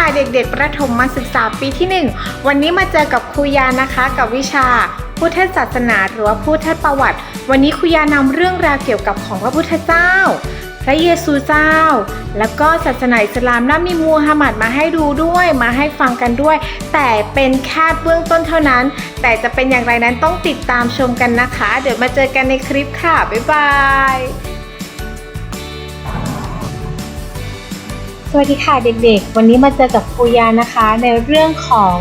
ค่ะเด็กๆ ประถมมาศึกษาปีที่ 1 วันนี้มาเจอกับครูยานะคะกับวิชาพุทธศาสนาหรือว่าพุทธประวัติ วันนี้ครูยานำเรื่องราวเกี่ยวกับของพระพุทธเจ้า พระเยซูเจ้า แล้วก็ศาสนาอิสลามและมีมูฮัมหมัดมาให้ดูด้วยมาให้ฟังกันด้วย แต่เป็นแค่เบื้องต้นเท่านั้น แต่จะเป็นอย่างไรนั้นต้องติดตามชมกันนะคะ เดี๋ยวมาเจอกันในคลิปค่ะบ๊ายบาย สวัสดีค่ะเด็กๆ วันนี้มาเจอกับครูยานะคะ ในเรื่องของ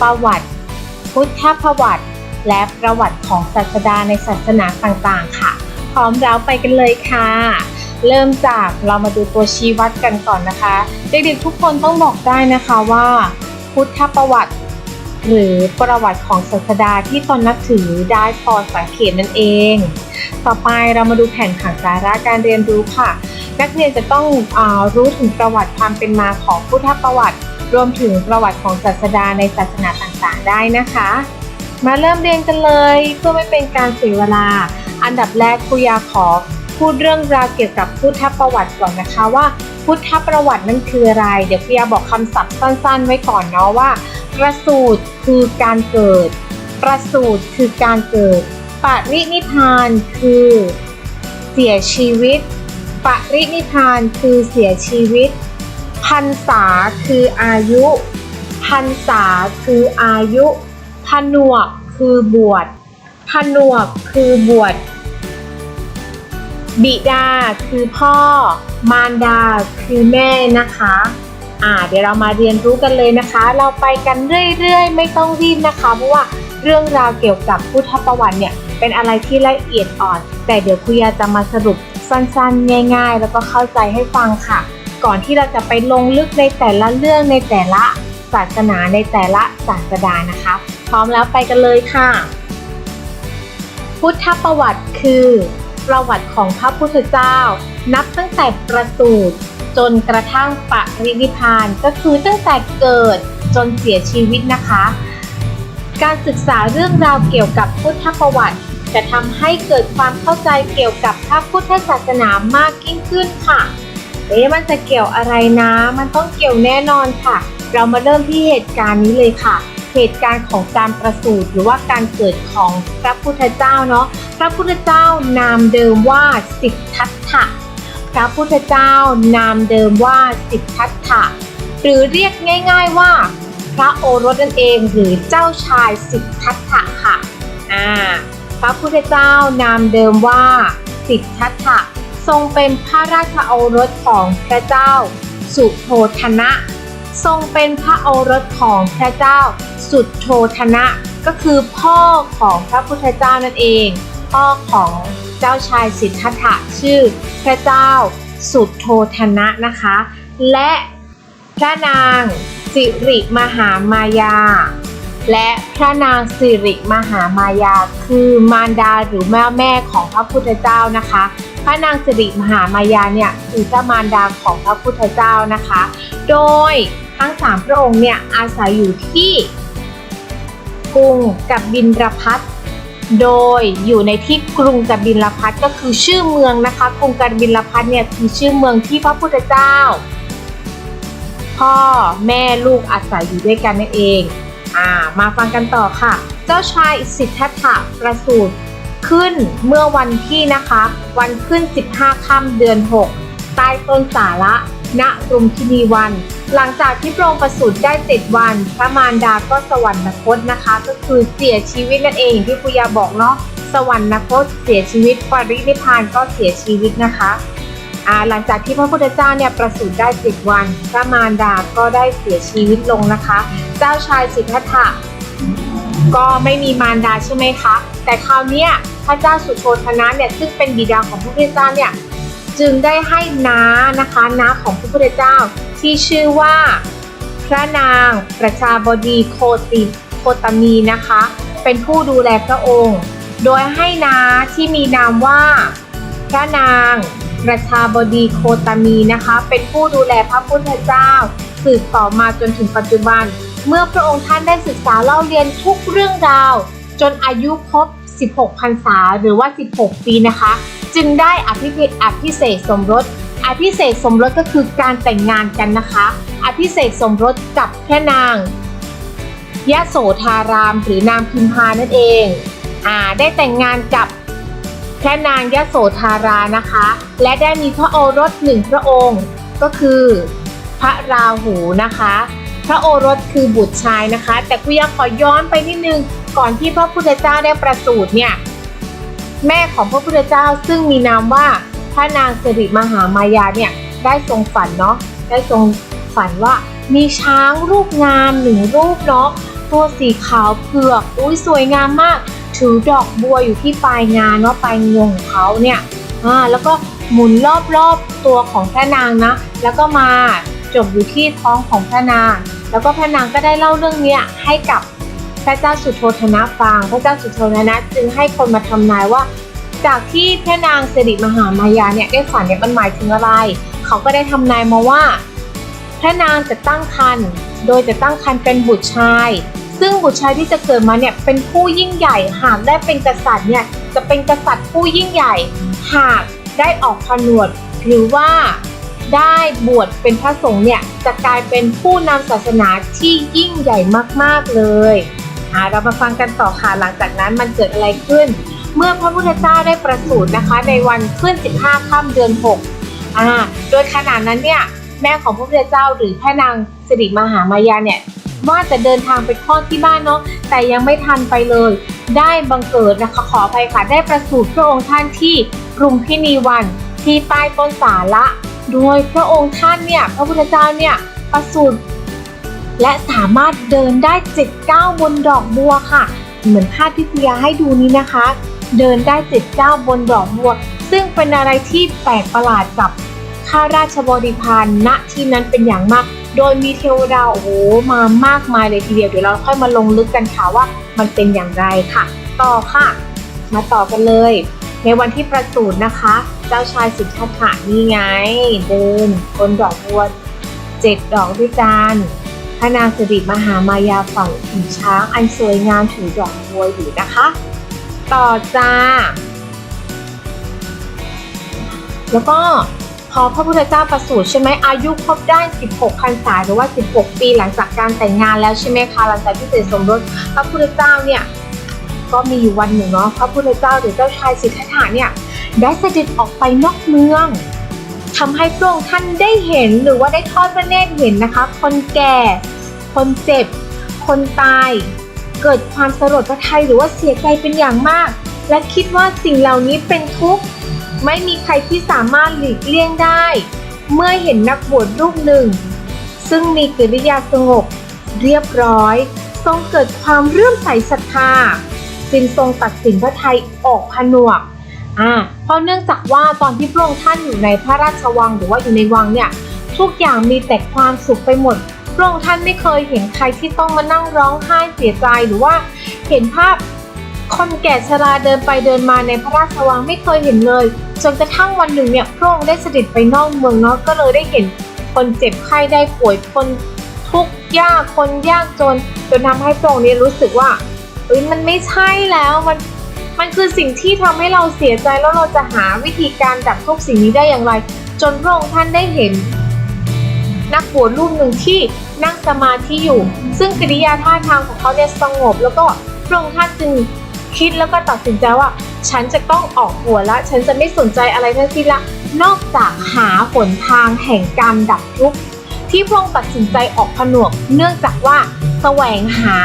ประวัติพุทธประวัติ และประวัติของศาสดาในศาสนาต่างๆ ค่ะ พร้อมแล้วไปกันเลยค่ะ เริ่มจากเรามาดูตัวชี้วัดกันก่อนนะคะ เด็กๆทุกคนต้องบอกได้นะคะว่า พุทธประวัติ หรือประวัติของศาสดาที่ตนนับถือได้พอสังเกตนั่นเอง ต่อไปเรามาดูแผนผังสาระการเรียนรู้ค่ะ นักเรียนจะต้องอรู้ถึงประวัติความเป็นมาของพุทธประวัติ รวมถึงประวัติของศาสดาในศาสนาต่างๆ ได้นะคะ มาเริ่มเรียนกันเลยเพื่อไม่เป็นการเสียเวลา อันดับแรกครูยาขอพูดเรื่องราวเกี่ยวกับพุทธประวัติก่อนนะคะว่า พุทธประวัตินั่นคืออะไร เดี๋ยวครูยาบอกคำศัพท์สั้น ๆ ไว้ก่อนเนาะว่า ประสูติคือการเกิด ประสูติคือการเกิด ปรินิพานคือเสียชีวิต ปรินิพานคือเสียชีวิตพรรษาคืออายุพรรษาคืออายุ ผนวกคือบวช ผนวกคือบวช บิดาคือพ่อ มารดาคือแม่นะคะอ่าเดี๋ยวเรามาเรียนรู้กันเลยนะคะ เราไปกันเรื่อยๆ ไม่ต้องรีบนะคะ เพราะว่าเรื่องราวเกี่ยวกับพุทธประวัติเนี่ย เป็นอะไรที่ละเอียดอ่อน แต่เดี๋ยวครูยาจะมาสรุปสั้นๆ ง่าย ๆ แล้วก็เข้าใจให้ฟังค่ะ ก่อนที่เราจะไปลงลึกในแต่ละเรื่องในแต่ละศาสนาในแต่ละศาสดานะคะ พร้อมแล้วไปกันเลยค่ะ พุทธประวัติคือ ประวัติของพระพุทธเจ้า นับตั้งแต่ประสูติจนกระทั่งปรินิพานก็คือตั้งแต่เกิดจนเสียชีวิตนะคะ การศึกษาเรื่องราวเกี่ยวกับพุทธประวัติ จะทำให้เกิดความเข้าใจเกี่ยวกับพระพุทธศาสนามากยิ่งขึ้นค่ะ เอ๊ะมันจะเกี่ยวอะไรนะ มันต้องเกี่ยวแน่นอนค่ะ เรามาเริ่มที่เหตุการณ์นี้เลยค่ะ เหตุการณ์ของการประสูติหรือว่าการเกิดของพระพุทธเจ้าเนาะ พระพุทธเจ้านามเดิมว่าสิทธัตถะ พระพุทธเจ้านามเดิมว่าสิทธัตถะ หรือเรียกง่าย ๆว่า พระโอรสนั่นเองหรือเจ้าชายสิทธัตถะค่ะ อ่า พระพุทธเจ้านามเดิมว่า สิทธัตถะทรงเป็นพระราชโอรสของพระเจ้า สุโธธนะ ทรงเป็นพระโอรสของพระเจ้า สุดโทธนะ ก็คือพ่อของพระพุทธเจ้านั่นเอง พ่อของเจ้าชายสิทธัตถะชื่อพระเจ้า สุดโทธนะนะคะ และพระนางสิริมหามายา และพระนางสิริมหามายา คือมารดาหรือแม่แม่ของพระพุทธเจ้านะคะ พระนางสิริมหามายาเนี่ยคือพระมารดาของพระพุทธเจ้านะคะ โดยทั้งสามพระองค์เนี่ยอาศัยอยู่ที่กรุงกับบินรพัทโดยอยู่ในที่กรุงกับบินรพัทก็คือชื่อเมืองนะคะ กรุงกับบินรพัทเนี่ยคือชื่อเมืองที่พระพุทธเจ้า พ่อแม่ลูกอาศัยอยู่ด้วยกันนั่นเอง อ่ามาฟังกันต่อค่ะ เจ้าชายสิทธัตถะประสูติขึ้นเมื่อวันที่นะคะ วันขึ้น 15ค่ำเดือน 6 ใต้ต้นสาระณรุมพินีวัน หลังจากที่พระองค์ประสูติได้7วัน พระมารดาก็สวรรคตนะคะ ก็คือเสียชีวิตนั่นเองที่คุยาบอกเนาะสวรรคตเสียชีวิตปรินิพานก็เสียชีวิตนะคะ หลังจากที่พระพุทธเจ้าเนี่ยประสูติได้7วัน พระมารดาก็ได้เสียชีวิตลงนะคะ เจ้าชายสิทธัตถะก็ไม่มีมารดาใช่ไหมคะ แต่คราวนี้พระเจ้าสุโธธนะเนี่ยซึ่งเป็นบิดาของพระพุทธเจ้าเนี่ยจึงได้ให้น้านะคะน้าของพระพุทธเจ้าที่ชื่อว่า พระนางประชาบดีโคติโคตมีนะคะ เป็นผู้ดูแลพระองค์ โดยให้น้าที่มีนามว่า พระนาง ประชาบดีโคตมีนะคะ เป็นผู้ดูแลพระพุทธเจ้า สืบต่อมาจนถึงปัจจุบัน เมื่อพระองค์ท่านได้ศึกษาเล่าเรียนทุกเรื่องราว จนอายุครบ 16 พรรษาหรือว่า 16 ปีนะคะ จึงได้อภิเษกอภิเษกสมรสอภิเษกสมรสก็คือการแต่งงานกันนะคะ อภิเษกสมรสกับพระนางยะโสธารามหรือนางพิมพานั่นเองอ่าได้แต่งงานกับ พระนางยะโสธารานะคะ และได้มีพระโอรสหนึ่งพระองค์ ก็คือ พระราหูนะคะ พระโอรสคือบุตรชายนะคะ แต่คุยาขอย้อนไปนิดนึงก่อนที่พระพุทธเจ้าได้ประสูติเนี่ยแม่ของพระพุทธเจ้าซึ่งมีนามว่าพระนางสิริมหามายาเนี่ยได้ทรงฝันเนาะได้ทรงฝันว่ามีช้างรูปงามหนึ่งรูปเนาะตัวสีขาวเผือกอุ้ยสวยงามมาก ถือดอกบัวอยู่ที่ปลายงานเนาะปลายงวงของเขาเนี่ยอ่าแล้วก็หมุนรอบๆตัวของพระนางนะ แล้วก็มาจบอยู่ที่ท้องของพระนาง แล้วก็พระนางก็ได้เล่าเรื่องเนี้ยให้กับพระเจ้าสุโธธนะฟัง พระเจ้าสุโธธนะจึงให้คนมาทำนายว่า จากที่พระนางสิริมหามายาเนี่ยได้ฝันเนี่ยมันหมายถึงอะไร เขาก็ได้ทำนายมาว่า พระนางจะตั้งครรภ์โดยจะตั้งครรภ์เป็นบุตรชาย ซึ่งบุตรชายที่จะเกิดมาเนี่ยเป็นผู้ยิ่งใหญ่หากได้เป็นกษัตริย์เนี่ยจะเป็นกษัตริย์ผู้ยิ่งใหญ่ หากได้ออกผนวดหรือว่าได้บวชเป็นพระสงฆ์เนี่ยจะกลายเป็นผู้นำศาสนาที่ยิ่งใหญ่มากๆเลยอ่าเรามาฟังกันต่อค่ะหลังจากนั้นมันเกิดอะไรขึ้น เมื่อพระพุทธเจ้าได้ประสูตินะคะ ในวันขึ้น 15ค่ำเดือน6อ่าโดยขณะนั้นเนี่ยแม่ของพระพุทธเจ้าหรือพระนางสิริมหามายาเนี่ย ว่าจะเดินทางไปคลอดที่บ้านเนาะแต่ยังไม่ทันไปเลย ได้บังเกิดนะคะขออภัยค่ะได้ประสูติพระองค์ท่านที่กรุงพินีวันที่ใต้ต้นสาละ โดยพระองค์ท่านเนี่ยพระพุทธเจ้าเนี่ยประสูติและสามารถเดินได้เจ็ดเก้าบนดอกบัวค่ะ เหมือนภาพที่พิยาให้ดูนี้นะคะ เดินได้เจ็ดเก้าบนดอกบัว ซึ่งเป็นอะไรที่แปลกประหลาดกับ ข้าราชบริพารณที่นั้นเป็นอย่างมาก โดยมีเทวดาโอ้โหมามากมายเลยทีเดียวเดี๋ยวเราค่อยมาลงลึกกันค่ะว่ามันเป็นอย่างไรค่ะ ต่อค่ะ มาต่อกันเลย ในวันที่ประสูตินะคะ เจ้าชายสิทธัตถะนี่ไง เดินบนดอกบัวเจ็ดดอกด้วยกันพระนางสิริมหามายาฝั่งผีช้างอันสวยงามถือดอกบัวอยู่นะคะ ต่อจ้า แล้วก็ พอพระพุทธเจ้าประสูติใช่ไหมอายุครบได้ 16พรรษาหรือว่า 16 ปีหลังจากการแต่งงานแล้วใช่ไหมคะหลังจากที่เสร็จสมรสพระพุทธเจ้าเนี่ยก็มีอยู่วันหนึ่งเนาะพระพุทธเจ้าหรือเจ้าชายสิทธัตถะเนี่ยได้เสด็จออกไปนอกเมืองทำให้พระองค์ท่านได้เห็นหรือว่าได้ทอดพระเนตรเห็นนะคะ คนแก่ คนเจ็บ คนตาย เกิดความสลดพระทัยหรือว่าเสียใจเป็นอย่างมาก และคิดว่าสิ่งเหล่านี้เป็นทุกข์ ไม่มีใครที่สามารถหลีกเลี่ยงได้ เมื่อเห็นนักบวชรูปหนึ่ง ซึ่งมีกิริยาสงบ เรียบร้อย ทรงเกิดความเรื่อมใสศรัทธาจึงทรงตัดสินพระไทยออกผนวกอ่าเพราะเนื่องจากว่าตอนที่พระองค์ท่านอยู่ในพระราชวังหรือว่าอยู่ในวังเนี่ยทุกอย่างมีแต่ความสุขไปหมดพระองค์ท่านไม่เคยเห็นใครที่ต้องมานั่งร้องไห้เสียใจหรือว่าเห็นภาพคนแก่ชราเดินไปเดินมาในพระราชวังไม่เคยเห็นเลย จนกระทั่งวันหนึ่งเนี่ยพระองค์ได้เสด็จไปนอกเมืองเนาะก็เลยได้เห็นคนเจ็บไข้ได้ป่วยคนทุกข์ยากคนยากจนจนทำให้พระองค์เนี่ยรู้สึกว่าเอ้ยมันไม่ใช่แล้วมันมันคือสิ่งที่ทำให้เราเสียใจแล้วเราจะหาวิธีการดับทุกสิ่งนี้ได้อย่างไร จนพระองค์ท่านได้เห็น นักบวชรูปหนึ่งที่นั่งสมาธิอยู่ ซึ่งกิริยาท่าทางของเขาเนี่ยสงบ แล้วก็พระองค์ท่านจึง คิดแล้วก็ตัดสินใจว่า ฉันจะต้องออกบวละ ฉันจะไม่สนใจอะไรทั้งสิ้นละ นอกจากหาหนทางแห่งการดับทุกข์ที่พระองค์ตัดสินใจออกผนวก เนื่องจากว่าแสวงหา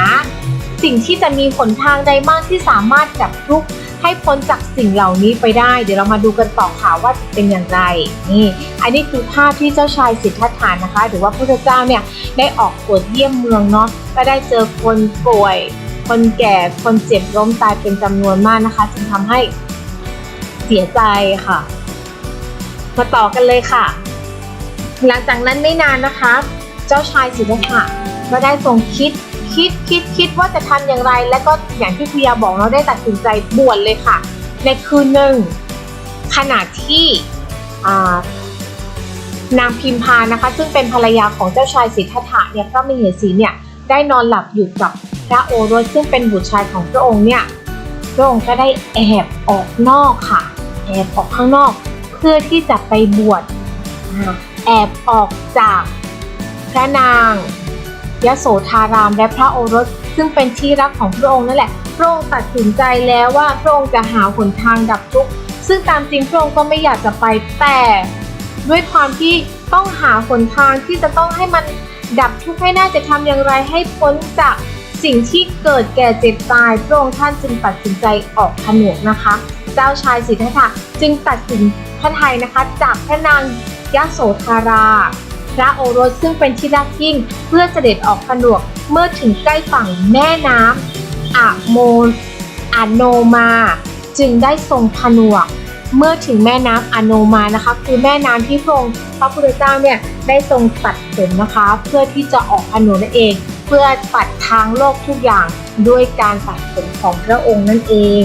สิ่งที่จะมีหนทางใดบ้างที่สามารถดับทุกข์ให้พ้นจากสิ่งเหล่านี้ไปได้ เดี๋ยวเรามาดูกันต่อค่ะว่าจะเป็นอย่างไรนี่อันนี้คือภาพที่เจ้าชายสิทธัตถานะคะ หรือว่าพระเจ้าเนี่ยได้ออกตรวจเยี่ยมเมืองเนาะก็ได้เจอคนป่วย คนแก่คนเจ็บล้มตายเป็นจำนวนมากนะคะ จึงทำให้เสียใจค่ะ มาต่อกันเลยค่ะ หลังจากนั้นไม่นานนะคะ เจ้าชายสิทธัตถะก็ได้ทรงคิดคิดคิดคิดว่าจะทำอย่างไร และก็อย่างที่พิยาบอกเราได้ตัดสินใจบวชเลยค่ะ ในคืนหนึ่งขณะที่นางพิมพานะคะ ซึ่งเป็นภรรยาของเจ้าชายสิทธัตถะเนี่ยพระมเหสีเนี่ยได้นอนหลับอยู่กับ พระโอรสซึ่งเป็นบุตรชายของพระองค์เนี่ยพระองค์ก็ได้แอบออกนอกค่ะ แอบออกข้างนอก เพื่อที่จะไปบวชแอบออกจากพระนางยโสธารามและพระโอรส ซึ่งเป็นที่รักของพระองค์นั่นแหละพระองค์ตัดสินใจแล้วว่าพระองค์จะหาหนทางดับทุกข์ซึ่งตามจริงพระองค์ก็ไม่อยากจะไปแต่ด้วยความที่ต้องหาหนทางที่จะต้องให้มันดับทุกข์ให้น่าจะทำอย่างไรให้พ้นจาก สิ่งที่เกิดแก่เจ็บตายพระองค์ท่านจึงตัดสินใจออกผนวกนะคะ เจ้าชายสิทธัตถะจึงตัดสินพระไทยนะคะ จากพระนางยโสธารา พระโอรสซึ่งเป็นที่รักยิ่งเพื่อเสด็จออกผนวกเมื่อถึงใกล้ฝั่งแม่น้ำอะโมอะโนมา จึงได้ทรงผนวก เมื่อถึงแม่น้ำอะโนมานะคะ คือแม่น้ำที่พระองค์พระพุทธเจ้าเนี่ยได้ทรงตัดผมนะคะ เพื่อที่จะออกผนวกนั่นเอง เพื่อปัดทางโลกทุกอย่างด้วยการตัดผมของพระองค์นั่นเอง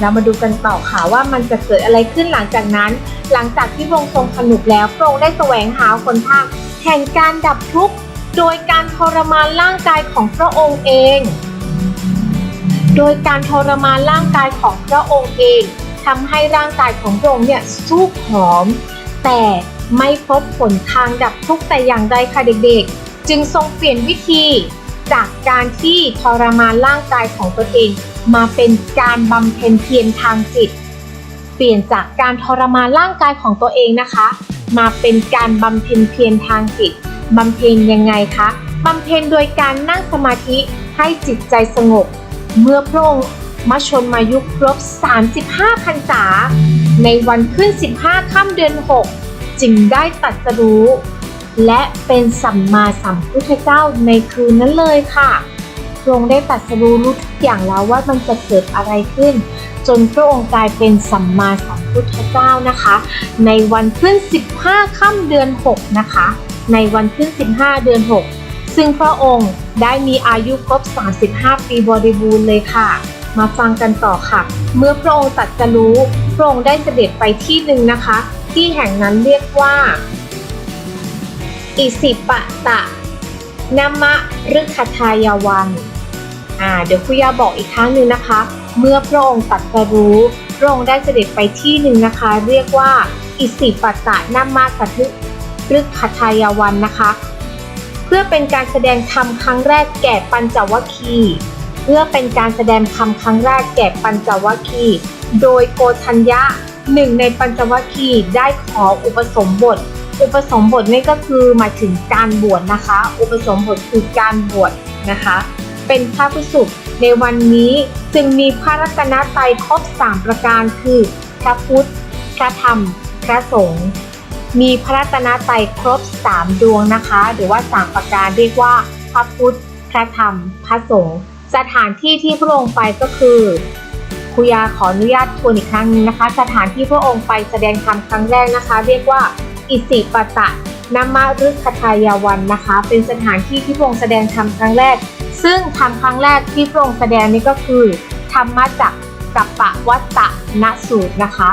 เรามาดูกันต่อค่ะว่ามันจะเกิดอะไรขึ้นหลังจากนั้น หลังจากที่พระองค์ทรงผนุกแล้วพระองค์ได้แสวงหาคนทางแห่งการดับทุกข์โดยการทรมานร่างกายของพระองค์เอง โดยการทรมานร่างกายของพระองค์เองทำให้ร่างกายของพระองค์เนี่ยสู้ผอม แต่ไม่พบผลทางดับทุกข์แต่อย่างใดค่ะเด็กๆ จึงทรงเปลี่ยนวิธีจากการที่ทรมานร่างกายของตนเอง มาเป็นการบำเพ็ญเพียรทางจิต เปลี่ยนจากการทรมานร่างกายของตัวเองนะคะ มาเป็นการบำเพ็ญเพียรทางจิตบำเพ็ญยังไงคะบำเพ็ญโดยการนั่งสมาธิให้จิตใจสงบ เมื่อพระองค์มาชนมายุคครบ 35พรรษา ในวันขึ้น 15 ค่ำเดือน 6 จึงได้ตัดสรู้ และเป็นสัมมาสัมพุทธเจ้าในคืนนั้นเลยค่ะพระองค์ได้ตรัดสรู้รู้ทุกอย่างแล้วว่ามันจะเกิดอะไรขึ้น จนพระองค์กลายเป็นสัมมาสัมพุทธเจ้านะคะ ในวันขึ้น 15 ค่ำเดือน 6 นะคะ ในวันขึ้น 15 เดือน 6 ซึ่งพระองค์ได้มีอายุครบ 35 ปีบริบูรณ์เลยค่ะ มาฟังกันต่อค่ะ เมื่อพระองค์ตรัดสรู้พระองค์ได้เสด็จไปที่หนึ่งนะคะ ที่แห่งนั้นเรียกว่า อิสิปะตะนมะฤคทายวัน อ่า เดี๋ยวคุยาบอกอีกครั้งหนึ่งนะคะ เมื่อพระองค์ตรัดสรู้พระองค์ได้เสด็จไปที่หนึ่งนะคะ เรียกว่าอิสิปะตะนมะสทึฤคทายวันนะคะ เพื่อเป็นการแสดงธรรมครั้งแรกแก่ปัญจวัคคีเพื่อเป็นการแสดงธรรมครั้งแรกแก่ปัญจวัคคีโดยโกธัญญะหนึ่งในปัญจวัคคีย์ได้ขออุปสมบท อุปสมบทนี่ก็คือหมายถึงการบวชนะคะ อุปสมบทคือการบวชนะคะ เป็นพระภิกษุในวันนี้จึงมีพระรัตนตรัยครบสามประการคือพระพุทธ พระธรรม พระสงฆ์มีพระรัตนตรัยครบสามดวงนะคะ หรือว่าสามประการเรียกว่า พระพุทธ พระธรรม พระสงฆ์สถานที่ที่พระองค์ไปก็คือครูยาขออนุญาตทวนอีกครั้งนึงนะคะ สถานที่พระองค์ไปแสดงธรรมครั้งแรกนะคะ เรียกว่า อิสิปตะนามาฤคทายาวันนะคะ เป็นสถานที่ที่พระองค์แสดงธรรมครั้งแรก ซึ่งธรรมครั้งแรกที่พระองค์แสดงนี่ก็คือธรรมะจากกัปปวัตตะนสูตรนะคะ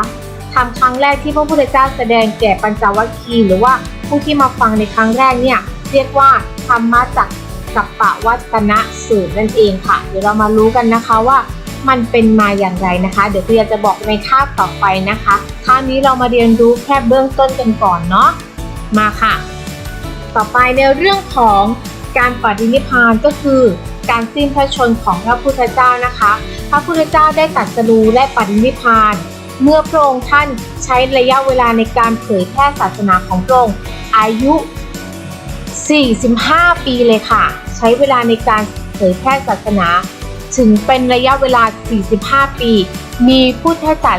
ธรรมครั้งแรกที่พระพุทธเจ้าแสดงแก่ปัญจวัคคีย์หรือว่าผู้ที่มาฟังในครั้งแรกเนี่ยเรียกว่าธรรมะจากกัปปวัตนสูตรนั่นเองค่ะ เดี๋ยวเรามารู้กันนะคะว่า มันเป็นมาอย่างไรนะคะ เดี๋ยวพี่จะบอกในคาบต่อไปนะคะคราวนี้เรามาเรียนรู้แค่เบื้องต้นกันก่อนเนาะมาค่ะ ต่อไปในเรื่องของการปฏินิพานก็คือการสิ้นพระชนของพระพุทธเจ้านะคะ พระพุทธเจ้าได้ตรัสรู้และปฏินิพพาน เมื่อพระองค์ท่านใช้ระยะเวลาในการเผยแพร่ศาสนาของพระองค์อายุ 45 ปีเลยค่ะ ใช้เวลาในการเผยแพร่ศาสนา ถึงเป็นระยะเวลา 45 ปี มีพุทธศา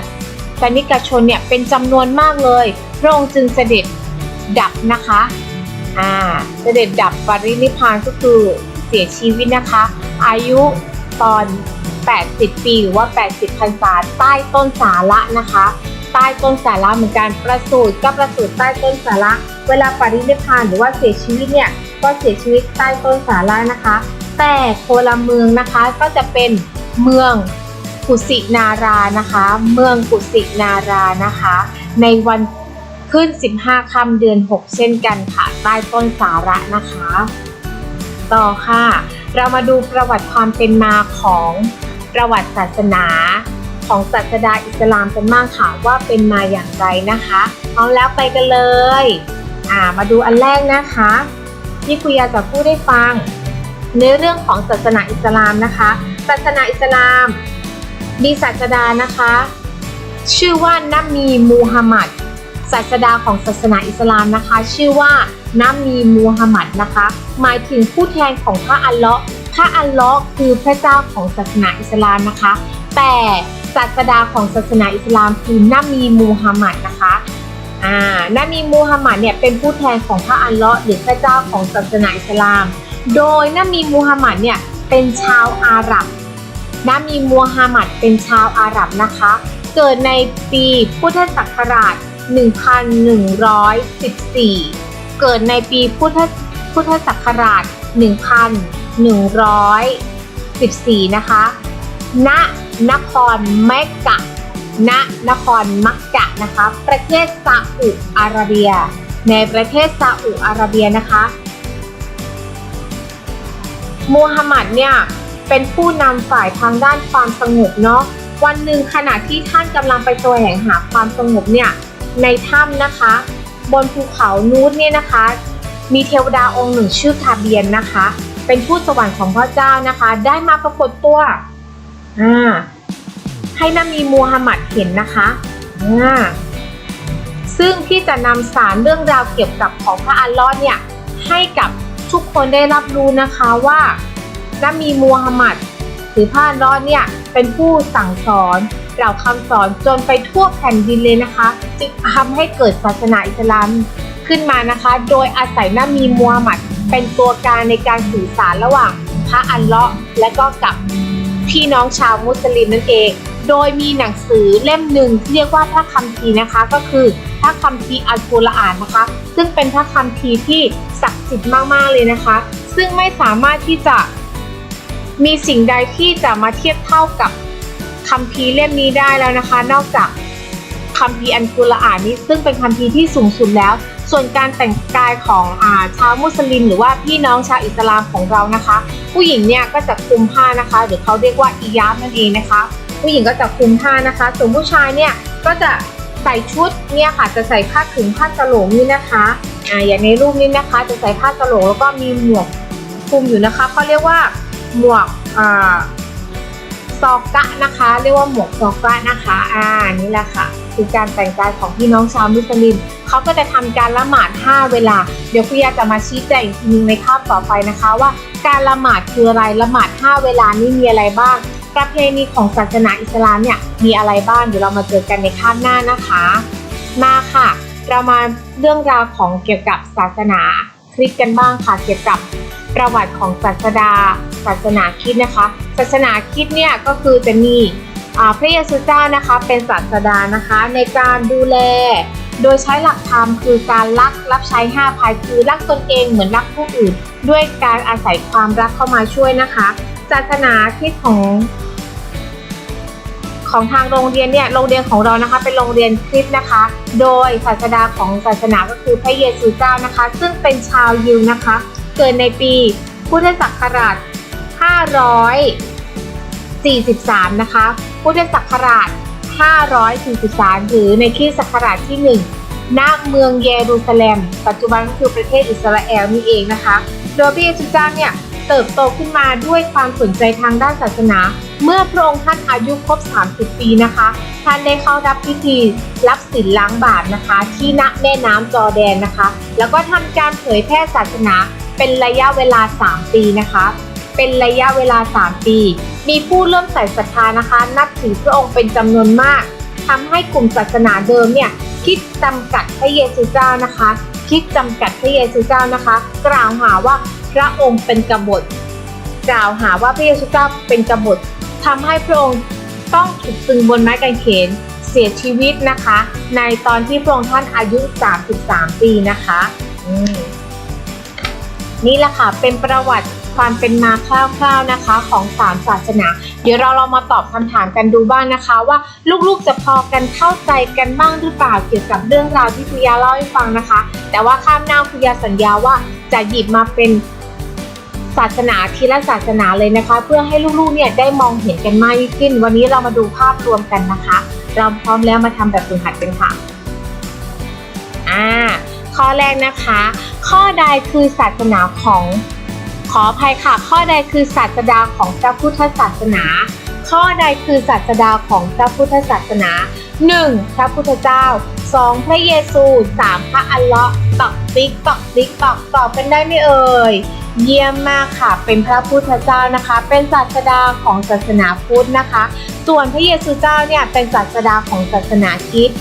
สนิกชนเนี่ยเป็นจำนวนมากเลย พระองค์จึงเสด็จดับนะคะอ่าเสด็จดับปรินิพานก็คือเสียชีวิตนะคะ อายุตอน 80 ปี หรือว่า 80พรรษาใต้ต้นสาระนะคะ ใต้ต้นสาระเหมือนกันประสูติก็ประสูติใต้ต้นสาระเวลาปรินิพานหรือว่าเสียชีวิตเนี่ยก็เสียชีวิตใต้ต้นสาระนะคะ แต่โคละเมืองนะคะก็จะเป็นเมืองกุสินารานะคะ เมืองกุสินารานะคะ ในวันขึ้น 15ค่ำเดือน 6 เช่นกันค่ะ ใต้ต้นสาระนะคะ ต่อค่ะ เรามาดูประวัติความเป็นมาของประวัติศาสนาของศาสดาอิสลามกันบ้างค่ะว่าเป็นมาอย่างไรนะคะพร้อมแล้วไปกันเลย อ่ามาดูอันแรกนะคะ ที่คุยาจะพูดให้ฟัง ในเรื่องของศาสนาอิสลามนะคะ ศาสนาอิสลาม มีศาสดานะคะ ชื่อว่านัมมีมูฮัมหมัดศาสดาของศาสนาอิสลามนะคะ ชื่อว่านัมมีมูฮัมหมัดนะคะ หมายถึงผู้แทนของพระอัลเลาะห์พระอัลเลาะห์คือพระเจ้าของศาสนาอิสลามนะคะ แต่ศาสดาของศาสนาอิสลามคือนัมมีมูฮัมหมัดนะคะอ่านัมมีมูฮัมหมัดเนี่ยเป็นผู้แทนของพระอัลเลาะห์หรือพระเจ้าของศาสนาอิสลาม โดยนัมมีมูฮัมหมัดเนี่ยเป็นชาวอาหรับนัมมีมูฮัมหมัดเป็นชาวอาหรับนะคะ เกิดในปีพุทธศักราช 1114 เกิดในปีพุทธพุทธศักราช 1114 นะคะ ณ นครเมกกะ ณ นครมักกะนะคะ ประเทศซาอุอาระเบีย ในประเทศซาอุอาระเบียนะคะ มูฮัมหมัดเนี่ยเป็นผู้นำฝ่ายทางด้านความสงบเนาะวันหนึ่งขณะที่ท่านกำลังไปแสวงหาความสงบเนี่ยในถ้ำนะคะ บนภูเขานูดเนี่ยนะคะ มีเทวดาองค์หนึ่งชื่อคาเบียนนะคะ เป็นผู้สวรรค์ของพระเจ้านะคะ ได้มาปรากฏตัวอ่าให้นบีมูฮัมหมัดเห็นนะคะอ่าซึ่งที่จะนำสารเรื่องราวเกี่ยวกับของพระอัลลอฮ์เนี่ยให้กับ ทุกคนได้รับรู้นะคะว่านบีมูฮัมหมัดหรือพระอัลเลอฮ์เนี่ยเป็นผู้สั่งสอนกล่าวคำสอนจนไปทั่วแผ่นดินเลยนะคะ จึงทำให้เกิดศาสนาอิสลามขึ้นมานะคะ โดยอาศัยนบีมูฮัมหมัดเป็นตัวกางในการสื่อสารระหว่างพระอัลเลาะห์และก็กับพี่น้องชาวมุสลิมนั่นเอง โดยมีหนังสือเล่มหนึ่งที่เรียกว่าพระคัมภีร์นะคะ ก็คือพระคัมภีร์อัลกุรอานนะคะ ซึ่งเป็นพระคัมภีร์ที่ศัก สิทธิ์มากๆเลยนะคะ ซึ่งไม่สามารถที่จะมีสิ่งใดที่จะมาเทียบเท่ากับคัมภีเล่มนี้ได้แล้วนะคะ นอกจากคัมภีอันกุรอานนี้ ซึ่งเป็นคัมภีที่สูงสุดแล้ว ส่วนการแต่งกายของอาชาวมุสลิม หรือว่าพี่น้องชาวอิสลามของเรานะคะ ผู้หญิงเนี่ยก็จะคลุมผ้านะคะ หรือเขาเรียกว่าอิยาบนั่นเองนะคะ ผู้หญิงก็จะคลุมผ้านะคะ ส่วนผู้ชายเนี่ยก็จะ ใส่ชุดเนี่ยค่ะจะใส่ผ้าขึงผ้าสโลงนี่นะคะอ่าอย่างในรูปนี้นะคะ จะใส่ผ้าสโลงแล้วก็มีหมวกคลุมอยู่นะคะเขาเรียกว่าหมวกอ่าซอกะนะคะ เรียกว่าหมวกซอกะนะคะอ่านี่แหละค่ะคือการแต่งกายของพี่น้องชาวมุสลิมเขาก็จะทำการละหมาด 5 เวลา เดี๋ยวคุณยาจะมาชี้แจงอีกทีนึงในคาบต่อไปนะคะว่า การละหมาดคืออะไรละหมาด 5 เวลานี่มีอะไรบ้าง ประเพณีของศาสนาอิสลามเนี่ยมีอะไรบ้างเดี๋ยวเรามาเจอกันในคาบหน้านะคะ มาค่ะเรามาเรื่องราวของเกี่ยวกับศาสนาคริสต์กันบ้างค่ะเกี่ยวกับประวัติของศาสดาศาสนาคริดนะคะ ศาสนาคริดเนี่ยก็คือจะมีพระเยซูเจ้านะคะเป็นศาสดานะคะในการดูแล โดยใช้หลักธรรมคือการรักรับใช้ห้าภายคือรักตนเองเหมือนรักผู้อื่น ด้วยการอาศัยความรักเข้ามาช่วยนะคะ ศาสนาคริดของ ของทางโรงเรียนเนี่ยโรงเรียนของเรานะคะเป็นโรงเรียนคริสต์นะคะ โดยศาสดาของศาสนาก็คือพระเยซูเจ้านะคะ ซึ่งเป็นชาวยิวนะคะ เกิดในปีพุทธศักราช 543 นะคะ พุทธศักราช 543 หรือในคริสตศักราชที่ 1 ณ เมืองเยรูซาเล็ม ปัจจุบันก็คือประเทศอิสราเอลนี่เองนะคะ โดยพระเยซูเจ้าเนี่ย เติบโตขึ้นมาด้วยความสนใจทางด้านศาสนา เมื่อพระองค์ท่านอายุครบ 30 ปีนะคะ ท่านได้เข้ารับพิธีรับศีลล้างบาปนะคะ ที่ณแม่น้ำจอแดนนะคะ แล้วก็ทำการเผยแพร่ศาสนาเป็นระยะเวลา 3 ปีนะคะ เป็นระยะเวลา 3 ปี มีผู้เริ่มใส่ศรัทธานะคะ นับถือพระองค์เป็นจำนวนมากทำให้กลุ่มศาสนาเดิมเนี่ยคิดจำกัดพระเยซูเจ้านะคะ คิดจำกัดพระเยซูเจ้านะคะ กล่าวหาว่า ระองค์เป็นกบฏ กล่าวหาว่าพระเยซูเจ้าเป็นกบฏทำให้พระองค์ต้องถูกตึงบนไม้กางเขนเสียชีวิตนะคะ ในตอนที่พระองค์ท่านอายุ 33 ปีนะคะนี่แหละค่ะเป็นประวัติความเป็นมาคร่าวๆนะคะ ของสามศาสนา เดี๋ยวเราเรามาตอบคำถามกันดูบ้างนะคะ ว่าลูกๆจะพอกันเข้าใจกันบ้างหรือเปล่าเกี่ยวกับเรื่องราวที่คุยาเล่าให้ฟังนะคะ แต่ว่าข้ามหน้าคุยาสัญญาว่าจะหยิบมาเป็น ศาสนาทีละศาสนาเลยนะคะ เพื่อให้ลูกๆเนี่ยได้มองเห็นกันมากยิ่งขึ้น วันนี้เรามาดูภาพรวมกันนะคะ เราพร้อมแล้วมาทำแบบฝึกหัดกันค่ะอ่าข้อแรกนะคะ ข้อใดคือศาสนาของขออภัยค่ะ ข้อใดคือศาสดาของพระพุทธศาสนา ข้อใดคือศาสดาของพระพุทธศาสนา 1. พระพุทธเจ้า 2. พระเยซู 3. พระอัลเลาะห์ตอกติ๊กตอกติ๊กตอกตอบกันได้ไหมเอ่ย เยี่ยมมากค่ะ เป็นพระพุทธเจ้านะคะ เป็นศาสดาของศาสนาพุทธนะคะ ส่วนพระเยซูเจ้าเนี่ยเป็นศาสดาของศาสนาคริสต์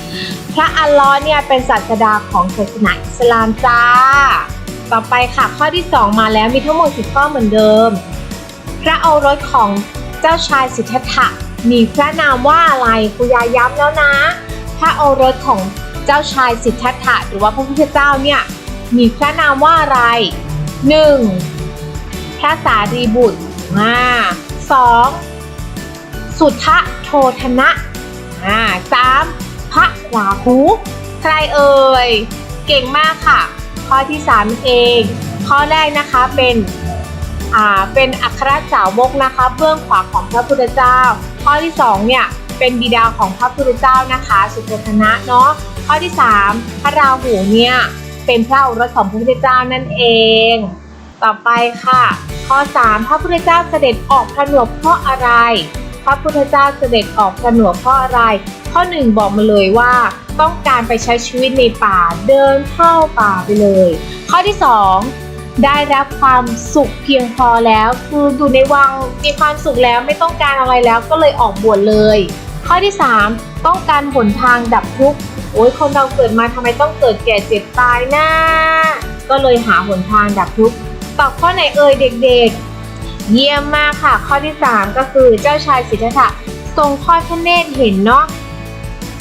พระอัลเลอฮ์เนี่ยเป็นศาสดาของศาสนาอิสลามจ้า ต่อไปค่ะข้อที่ 2 มาแล้วมีทั้งหมด10ข้อเหมือนเดิม พระโอรสของเจ้าชายสิทธัตถะ มีพระนามว่าอะไรครูยาย้ำแล้วนะ พระโอรสของเจ้าชายสิทธัตถะหรือว่าพระพุทธเจ้าเนี่ยมีพระนามว่าอะไร 1. พระสารีบุตรอ่าสองสุทธโทธนะอ่าสามพระราหูใครเอ่ย เก่งมากค่ะ ข้อที่ 3 เอง ข้อแรกนะคะเป็น เป็นอัครสาวกนะคะ เบื้องขวาของพระพุทธเจ้า ข้อที่2เนี่ยเป็นบิดาของพระพุทธเจ้านะคะ สุโธทนะเนาะข้อที่ 3 พระราหูเนี่ยเป็นพระโอรสของพระพุทธเจ้านั่นเอง ต่อไปค่ะ ข้อ 3 พระพุทธเจ้าเสด็จออกผนวดเพราะอะไร พระพุทธเจ้าเสด็จออกผนวดเพราะอะไร ข้อ 1 บอกมาเลยว่าต้องการไปใช้ชีวิตในป่าเดินเข้าป่าไปเลย ข้อที่ 2 ได้รับความสุขเพียงพอแล้ว คืออยู่ในวังมีความสุขแล้วไม่ต้องการอะไรแล้วก็เลยออกบวชเลย ข้อที่ 3 ต้องการหนทางดับทุกข์โอ้ยคนเราเกิดมาทำไมต้องเกิดแก่เจ็บตายนะ ก็เลยหาหนทางดับทุกข์ตอบข้อไหนเอ่ยเด็กๆ เยี่ยมมากค่ะ ข้อที่ 3 ก็คือเจ้าชายสิทธัตถะทรงทอดพระเนตรเห็นเนาะ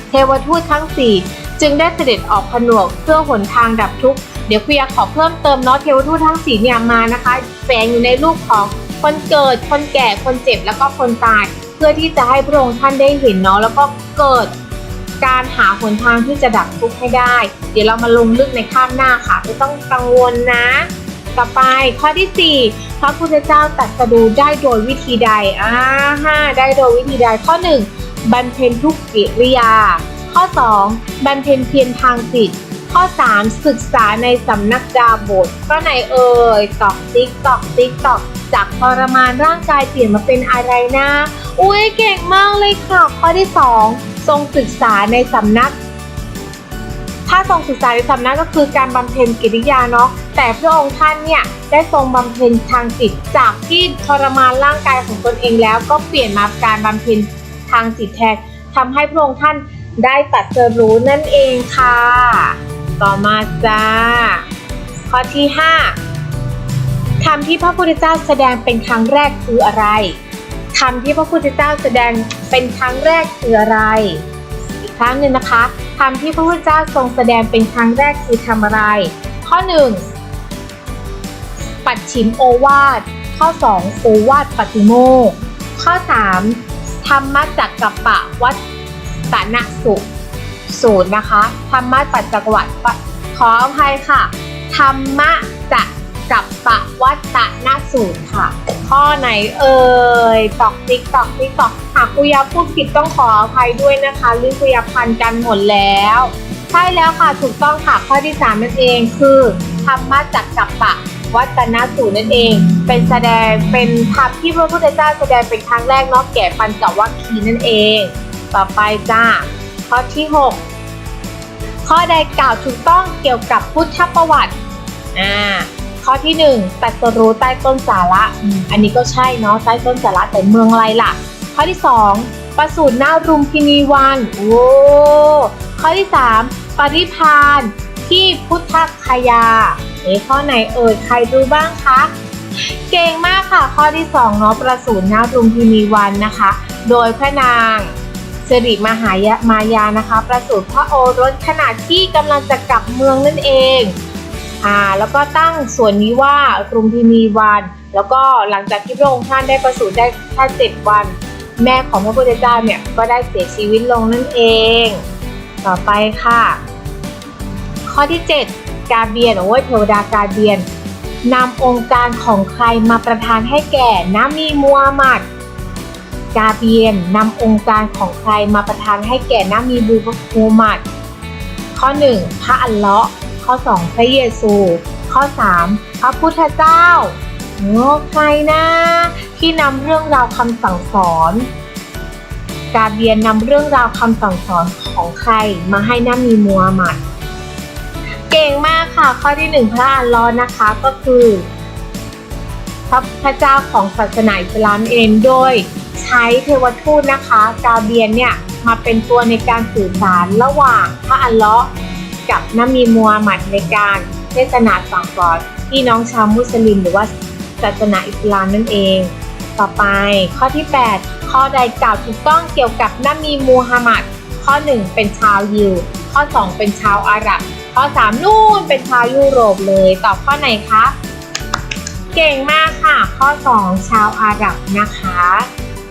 เทวทูตทั้ง 4 จึงได้เสด็จออกผนวกเพื่อหนทางดับทุกข์ เดี๋ยวคุยขอเพิ่มเติมเนาะเทวทูตทั้ง4เนี่ยมานะคะ แฝงอยู่ในรูปของคนเกิด คนแก่ คนเจ็บ แล้วก็คนตาย เพื่อที่จะให้พระองค์ท่านได้เห็นเนาะ แล้วก็เกิดการหาหนทางที่จะดับทุกข์ให้ได้ เดี๋ยวเรามาลงลึกในข้ามหน้าค่ะ ไม่ต้องกังวลนะ ต่อไปข้อที่ 4 พระพุทธเจ้าตรัสรู้ได้โดยวิธีใด อ่าห้าได้โดยวิธีใด ข้อ 1บรรเพ็ญทุกกิริยา ข้อ 2บรรเพ็ญเพียรทางจิต ข้อ 3 ศึกษาในสำนักดาบทก็ไหนเอ่ยตอกติ๊กตอกติ๊กตอกจากทรมานร่างกายเปลี่ยนมาเป็นอะไรนะอุ้ยเก่งมากเลยค่ะ ข้อที่ 2 ทรงศึกษาในสำนัก ถ้าทรงศึกษาในสำนักก็คือการบำเพ็ญกิริยาเนาะแต่พระองค์ท่านเนี่ยได้ทรงบำเพ็ญทางจิตจากที่ทรมานร่างกายของตนเองแล้ว ก็เปลี่ยนมาการบำเพ็ญทางจิตแทนทำให้พระองค์ท่านได้ตัดเสรู้นั่นเองค่ะ ต่อมาจ้า ข้อที่ 5คำที่พระพุทธเจ้าแสดงเป็นครั้งแรกคืออะไรคำที่พระพุทธเจ้าแสดงเป็นครั้งแรกคืออะไร อีกครั้งหนึ่งนะคะคำที่พระพุทธเจ้าทรงแสดงเป็นครั้งแรกคือทำอะไร ข้อ 1 ปัดฉิมโอวาท ข้อ 2 โอวาทปฏิโมกข้อ 3ธรรมจักกัปปะวัตตนสุ สูตรนะคะ ธรรมะปัจจกวัตขออภัยค่ะ ธรรมะจักกับปะวัตตนสูตรค่ะ ข้อไหนเอ่ยตอกติ๊กตอกติ๊กตอกหากคุยาพูดผิดต้องขออภัยด้วยนะคะลิคุยาพันกันหมดแล้ว ใช่แล้วค่ะถูกต้องค่ะข้อที่3นั่นเองคือธรรมะจักกับปะวัตนสูตรนั่นเอง เป็นแสดงเป็นธรรมที่พระพุทธเจ้าแสดงเป็นครั้งแรกเนาะแก่ปัญจวัคคีย์นั่นเอง ต่อไปจ้า ข้อที่ 6 ข้อใดกล่าวถูกต้องเกี่ยวกับพุทธประวัติอ่าข้อที่ 1 ตัดสรู้ใต้ต้นสาระอ,อันนี้ก็ใช่เนาะใต้ต้นสาระแต่เมืองอะไรล่ะ ข้อที่ 2 ประสูติหน้ารุมพินีวันโอ้ข้อที่ 3 ปริพานที่พุทธคยาเอ๊ข้อไหนเอ่ยใครรู้บ้างคะเก่งมากค่ะข้อที่2เนาะประสูติหน้ารุมพินีวันนะคะ โดยพระนาง สิริมหายามายานะคะ ประสูติพระโอรสขณะที่กำลังจะกลับเมืองนั่นเองอ่าแล้วก็ตั้งส่วนนี้ว่ารุมพินีวัน แล้วก็หลังจากที่พระองค์ท่านได้ประสูติได้แค่เจ็ดวัน แม่ของพระพุทธเจ้าเนี่ยก็ได้เสียชีวิตลงนั่นเอง ต่อไปค่ะ ข้อที่ 7 กาเบียนโอ้ยเทวดากาเบียนนำองค์การของใครมาประทานให้แก่นามีมูฮัมหมัด กาเบียนนำองค์การของใครมาประทานให้แก่นามีบูฮัมหมัด ข้อ 1 พระอัลเลาะห์ข้อ 2 พระเยซู ข้อ 3 พระพุทธเจ้าโอ้ใครนะ ที่นำเรื่องราวคำสั่งสอน กาเบียนนำเรื่องราวคำสั่งสอนของใครมาให้นามีมูฮัมหมัด เก่งมากค่ะ ข้อที่หนึ่งพระอัลลอฮ์นะคะก็คือพระพระเจ้าของศาสนาอิสลามเองโดย ใช้เทวทูตนะคะกาเบียนเนี่ยมาเป็นตัวในการสื่อสารระหว่างพระอัลเลาะห์กับนบีมูฮัมหมัดในการเทศนาสั่งสอนพี่น้องชาวมุสลิมหรือว่าศาสนาอิสลามนั่นเอง ต่อไปข้อที่ 8 ข้อใดกล่าวถูกต้องเกี่ยวกับนบีมูฮัมหมัด ข้อ 1 เป็นชาวยิว ข้อ 2 เป็นชาวอาหรับ ข้อ 3 นู่นเป็นชาวยุโรปเลย ตอบข้อไหนคะ เก่งมากค่ะ ข้อ 2 ชาวอาหรับนะคะ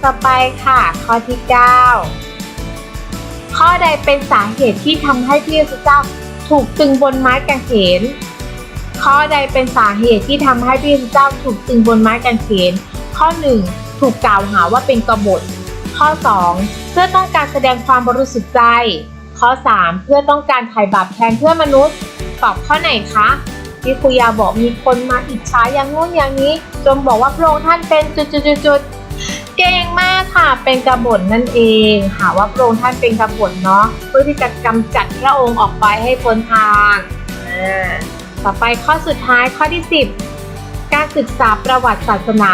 ต่อไปค่ะ ข้อที่ 9 ข้อใดเป็นสาเหตุที่ทำให้พระเยซูเจ้าถูกตึงบนไม้กางเขน ข้อใดเป็นสาเหตุที่ทำให้พระเยซูเจ้าถูกตึงบนไม้กางเขน ข้อ 1 ถูกกล่าวหาว่าเป็นกบฏ ข้อ 2 เพื่อต้องการแสดงความบริสุทธิ์ใจ ข้อ 3 เพื่อต้องการไถ่บาปแทนเพื่อนมนุษย์ ตอบข้อไหนคะที่ครูยาบอกมีคนมาอิจฉาอย่างงู้นอย่างนี้ จนบอกว่าพระองค์ท่านเป็นจุดๆๆ เก่งมากค่ะ เป็นกบฏนั่นเองหาว่าพระองค์ท่านเป็นกบฏเนาะเพื่อที่จะกำจัดพระองค์ออกไปให้พ้นทางต่อไปข้อสุดท้ายข้อที่ 10 การศึกษาประวัติศาสนา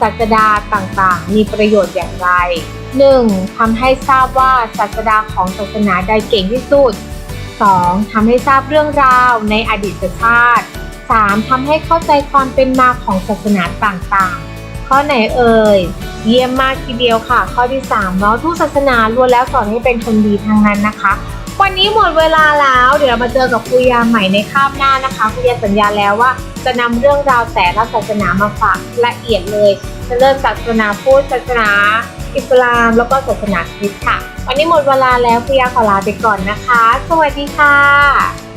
ศาสดาต่างๆ มีประโยชน์อย่างไร 1. ทำให้ทราบว่าศาสดาของศาสนาใดเก่งที่สุด 2. ทำให้ทราบเรื่องราวในอดีตชาติ 3. ทำให้เข้าใจความเป็นมาของศาสนาต่างๆ ข้อไหนเอ่ย เยี่ยมมากทีเดียวค่ะ ข้อที่3เนาะทุกศาสนาล้วนแล้วสอนให้เป็นคนดีทั้งนั้นนะคะ วันนี้หมดเวลาแล้ว เดี๋ยวเรามาเจอกับครูยาใหม่ในคาบหน้านะคะครูยาสัญญาแล้วว่า จะนำเรื่องราวแต่ละศาสนามาฝากละเอียดเลย จะเริ่มศาสนาพุทธศาสนาอิสลามแล้วก็ศาสนาคริสต์ค่ะ วันนี้หมดเวลาแล้วครูยาขอลาไปก่อนนะคะ สวัสดีค่ะ